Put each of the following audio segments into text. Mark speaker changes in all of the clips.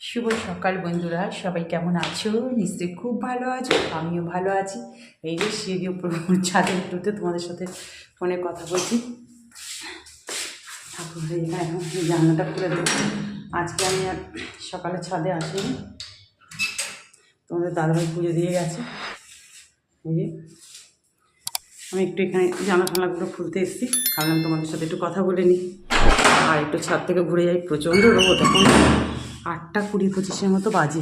Speaker 1: শুভ সকাল বন্ধুরা, সবাই কেমন আছো? নিশ্চয়ই খুব ভালো আছো, আমিও ভালো আছি। এই যে সিঁড়ি উপর ছাদে একটুতে তোমাদের সাথে ফোনে কথা বলছি। ঠাকুর এই না জানলাটা খুলে দেবো। আজকে আমি আর সকালে ছাদে আসিনি। তোমাদের দাদাভাই পুজো দিয়ে গেছে। এই যে আমি একটু এখানে জানা টানাগুলো খুলতে এসেছি। ভাবলাম তোমাদের সাথে একটু কথা বলে নিই। আর একটু ছাদ থেকে ঘুরে যাই, প্রচণ্ড এখন। আটটা কুড়ি পঁচিশের মতো বাজে।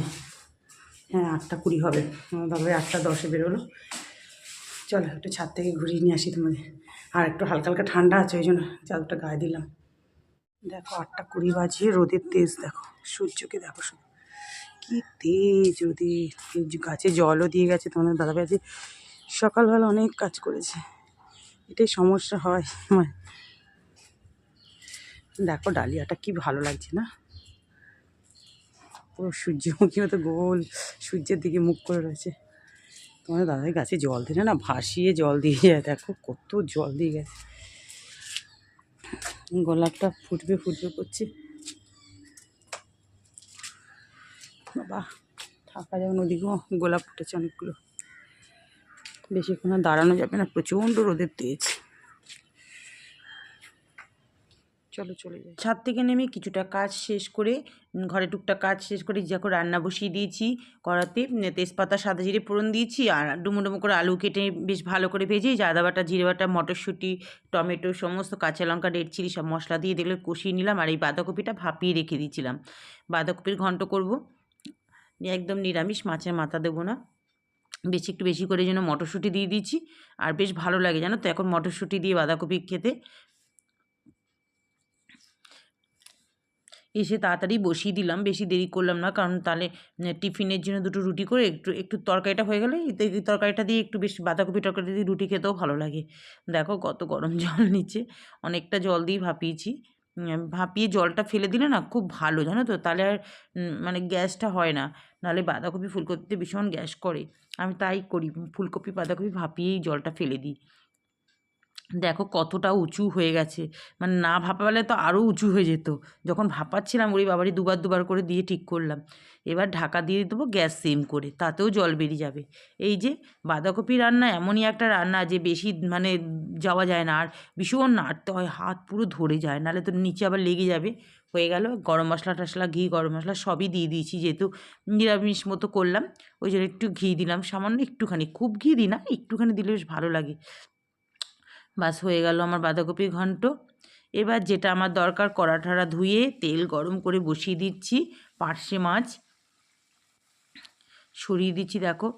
Speaker 1: হ্যাঁ আটটা কুড়ি হবে। আমার আটটা দশে বেরোলো। চলো, একটু ছাদ থেকে ঘুরিয়ে নিয়ে আসি তোমাদের। আর একটু হালকা হালকা ঠান্ডা আছে, ওই জন্য চাদরটা গায়ে দিলাম। দেখো, আটটা কুড়ি বাজে, রোদের তেজ, দেখো। সূর্যকে দেখো শুধু। কি তেজ রোদে। গাছে জলও দিয়ে গেছে তোমাদের দাদাভাই। আজকে সকালবেলা অনেক কাজ করেছে। এটাই সমস্যা হয়। আমার দেখো, ডালিয়াটা কি ভালো লাগছে না? পুরো সূর্যমুখী মতো গোল সূর্যের দিকে মুখ করে রয়েছে। তোমাদের দাদাই গাছে জল দিলে না ভাসিয়ে জল দিয়ে যায়। দেখো কত জল দিয়ে গেছে। গোলাপটা ফুটবে ফুটবে করছে। বাবা থাকা যাবে নদীগুলো গোলাপ ফুটেছে অনেকগুলো। বেশিক্ষণ দাঁড়ানো যাবে না। প্রচণ্ড রোদের তেজ। চলো চলে যাই। ছাদ থেকে নেমে কিছুটা কাজ শেষ করে ঘরে টুকটাক কাজ শেষ করে যখন রান্না বসিয়ে দিয়েছি। কড়াতে তেজপাতা, সাদা জিরে ফোড়ন দিয়েছি আর ডুমো ডুমো করে আলু কেটে বেশ ভালো করে ভেজে আদা বাটা, জিরে বাটা, মটরশুঁটি, টমেটো, সমস্ত কাঁচা লঙ্কা রেড চিলি সব মশলা দিয়ে দেখলে কষিয়ে নিলাম আর এই বাঁধাকপিটা ভাপিয়ে রেখে দিয়েছিলাম। বাঁধাকপির ঘন্ট করব। একদম নিরামিষ, মাছের মাথা দেবো না। বেশি, একটু বেশি করে যেন মটরশুঁটি দিয়ে দিয়েছি। আর বেশ ভালো লাগে জানো তো, এখন মটরশুঁটি দিয়ে বাঁধাকপি খেতে। এসে তাড়াতাড়ি বসিয়ে দিলাম। বেশি দেরি করলাম না, কারণ তাহলে টিফিনের জন্য দুটো রুটি করে একটু একটু তরকারিটা হয়ে গেলে তরকারিটা দিয়ে একটু বেশ বাঁধাকপি টরকারি দিয়ে রুটি খেতেও ভালো লাগে। দেখো কত গরম জল নিচ্ছে। অনেকটা জল দিয়ে ভাপিয়েছি। ভাপিয়ে জলটা ফেলে দিলে না খুব ভালো, জানো তো? তাহলে আর মানে গ্যাসটা হয় না। নাহলে বাঁধাকপি ফুলকপিতে ভীষণ গ্যাস করে। আমি তাই করি। ফুলকপি, বাঁধাকপি ভাপিয়েই জলটা ফেলে দিই। দেখো কতটা উঁচু হয়ে গেছে। মানে না ভাপালে তো আরও উঁচু হয়ে যেত। যখন ভাপাচ্ছিলাম ওই বাবারই দুবার দুবার করে দিয়ে ঠিক করলাম। এবার ঢাকা দিয়ে দেবো গ্যাস সেম করে, তাতেও জল বেরিয়ে যাবে। এই যে বাঁধাকপি রান্না এমনই একটা রান্না যে বেশি মানে যাওয়া যায় না। আর ভীষণ নাড়তে হয়, হাত পুরো ধরে যায়, নাহলে তো নিচে আবার লেগে যাবে। হয়ে গেল, গরম মশলা টশলা ঘি, গরম মশলা সবই দিয়ে দিয়েছি যেহেতু নিরামিষ মতো করলাম। ওই জন্য একটু ঘি দিলাম, সামান্য একটুখানি। খুব ঘি দিই না, একটুখানি দিলে বেশ ভালো লাগে। বাস হয়ে গেল আমার বাঁধাকপির ঘন্ট। এবার যেটা আমার দরকার কড়া ধুয়ে তেল গরম করে বসিয়ে দিচ্ছি, পার্শে মাছ। সরিয়ে দিচ্ছি, দেখো।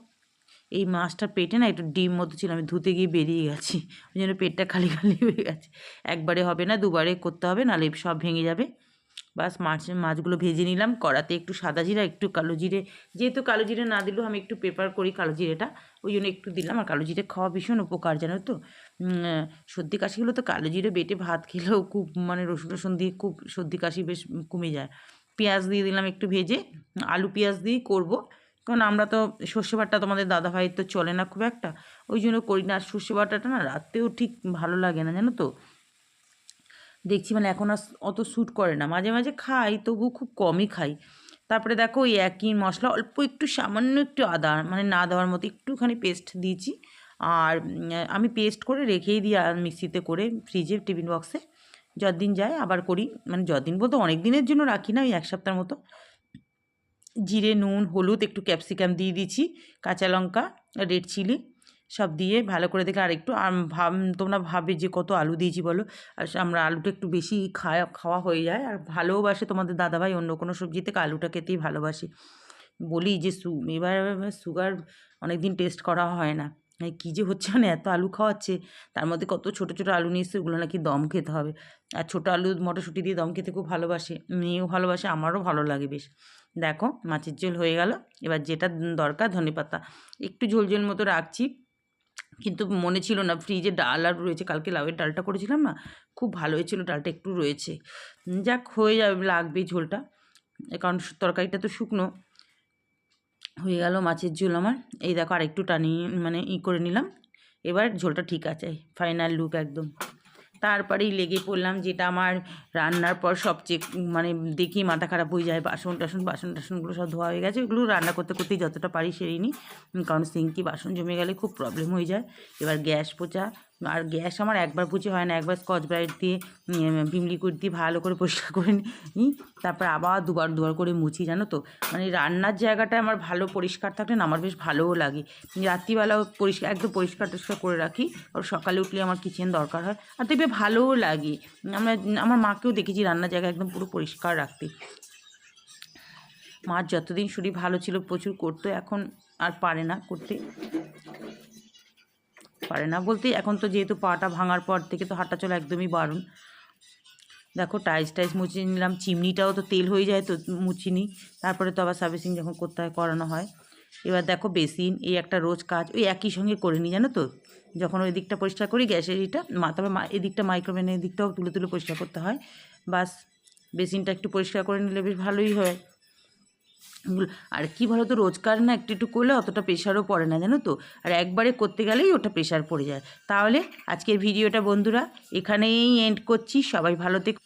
Speaker 1: এই মাছটার পেটে না একটু ডিম মতো ছিল, আমি ধুতে গিয়ে বেরিয়ে গেছি। ওই জন্য পেটটা খালি খালি হয়ে গেছে। একবারে হবে না, দুবারে করতে হবে নাহলে সব ভেঙে যাবে। বাস মাছ, মাছগুলো ভেজে নিলাম। কড়াতে একটু সাদা জিরা, একটু কালো জিরে। যেহেতু কালো জিরে না দিলেও আমি একটু পেপার করি কালো জিরেটা। ওই জন্য একটু দিলাম। আর কালো জিরে খাওয়া ভীষণ উপকার, জানো তো? সর্দি কাশি হলে তো কালো জিরে বেটে ভাত খেলেও খুব মানে রসুন রসুন দিয়ে খুব সর্দি কাশি বেশ কমে যায়। পেঁয়াজ দিয়ে দিলাম একটু ভেজে, আলু পেঁয়াজ দিয়েই করব। কারণ আমরা তো সর্ষে বাটা তোমাদের দাদাভাই তো চলে না খুব একটা। ওই জন্য করি না। আর সর্ষে বাটাটা না রাত্রেও ঠিক ভালো লাগে না, জানো তো? দেখছি মানে এখন আর অত স্যুট করে না। মাঝে মাঝে খাই তবু খুব কমই খাই। তারপরে দেখো ওই একই মশলা, অল্প একটু সামান্য একটু আদা মানে না দেওয়ার মতো একটুখানি পেস্ট দিয়েছি। আর আমি পেস্ট করে রেখেই দিই আর মিক্সিতে করে ফ্রিজে টিফিন বক্সে যতদিন যায় আবার করি মানে যতদিন বলতে অনেক দিনের জন্য রাখি না, ওই এক সপ্তাহের মতো। জিরে, নুন, হলুদ, একটু ক্যাপসিকাম দিয়ে দিচ্ছি, কাঁচা লঙ্কা রেড চিলি সব দিয়ে ভালো করে দেখে আর একটু ভাব, তোমরা ভাবে যে কত আলু দিয়েছি বলো। আর আমরা আলুটা একটু বেশি খাওয়া খাওয়া হয়ে যায়, আর ভালোবাসে তোমাদের দাদাভাই, অন্য কোনো সবজি থেকে আলুটা খেতেই ভালোবাসে। বলি যে সু, এবার সুগার অনেক দিন টেস্ট করা হয় না। কী যে হচ্ছে মানে এত আলু খাওয়াচ্ছে? তার মধ্যে কত ছোটো ছোটো আলু নিয়ে এসছে ওগুলো নাকি দম খেতে হবে। আর ছোটো আলু মটরশুঁটি দিয়ে দম খেতে খুব ভালোবাসে, মেয়েও ভালোবাসে, আমারও ভালো লাগে বেশ। দেখো মাছের ঝোল হয়ে গেল, এবার যেটা দরকার ধনেপাতা একটু ঝোল ঝোল মতো রাখছি, কিন্তু মনে ছিল না ফ্রিজে ডাল আর রয়েছে, কালকে লাউয়ের ডালটা করেছিলাম না? খুব ভালো হয়েছিল, ডালটা একটু রয়েছে। যাক, হয়ে যাবে লাগবে ঝোলটা। কারণ তরকারিটা তো শুকনো। হয়ে গেল মাছের ঝোল আমার। এই দেখো আর একটু টানিয়ে মানে ই করে নিলাম। এবার ঝোলটা ঠিক আছে ফাইনাল লুক একদম। তারপরেই লেগে পড়লাম যেটা আমার রান্নার পর সবচেয়ে মানে দেখি মাথা খারাপ হয়ে যায়। বাসন টাসন, বাসন টাসনগুলো সব ধোয়া হয়ে গেছে। ওগুলো রান্না করতে করতেই যতটা পারি সেরেই নিই। কারণ সিঙ্কি বাসন জমে গেলে খুব প্রবলেম হয়ে যায়। এবার গ্যাস পোচা আর গ্যাস আমার একবার পুচে হয় না, একবার স্কচ ব্রাইট দিয়ে ভিম লিকুইড দিয়ে ভালো করে পরিষ্কার করে নিই তারপর আবার দুবার দুবার করে মুছি, জানো তো? মানে রান্নার জায়গাটা আমার ভালো পরিষ্কার থাকলে না, আমার বেশ ভালোও লাগে। রাত্রিবেলাও পরিষ্কার, একদম পরিষ্কার টরিষ্কার করে রাখি, আর সকালে উঠলে আমার কিচেন দরকার হয়, আর দেখবে ভালোও লাগে। আমরা, আমার মাকেও দেখেছি রান্নার জায়গা একদম পুরো পরিষ্কার রাখতে। মার যতদিন শরীর ভালো ছিল, প্রচুর করতো, এখন আর পারে না করতে। পারে না। বলতে এখন তো যেহেতু পাটা ভাঙার পর থেকে তো হাঁটা চলা একদমই বারণ দেখো টাইস টাইস মুছিয়ে নিলাম, চিমনিটাও তো তেল হয়ে যায় তো মুছিনি তারপরে তো আবার সার্ভিসিং যখন করতে হয়, করানো হয়। এবার দেখো বেসিন, এই একটা রোজ কাজ, ওই একই সঙ্গে করে নিই, জানো তো? যখন ওই দিকটা পরিষ্কার করি, গ্যাসের এটা তবে এদিকটা মাইক্রোওভেনের দিকটাও তুলে তুলে পরিষ্কার করতে হয়। বাস, বেসিনটা একটু পরিষ্কার করে নিলে বেশ ভালোই হয়। আর কি বলো তো রোজকার না একটু একটু করলে অতটা প্রেশারও পড়ে না, জানো তো? আর একবারে করতে গেলেই ওটা প্রেশার পড়ে যায়। তাহলে আজকের ভিডিওটা বন্ধুরা এখানেই এন্ড করছি। সবাই ভালো থেকে।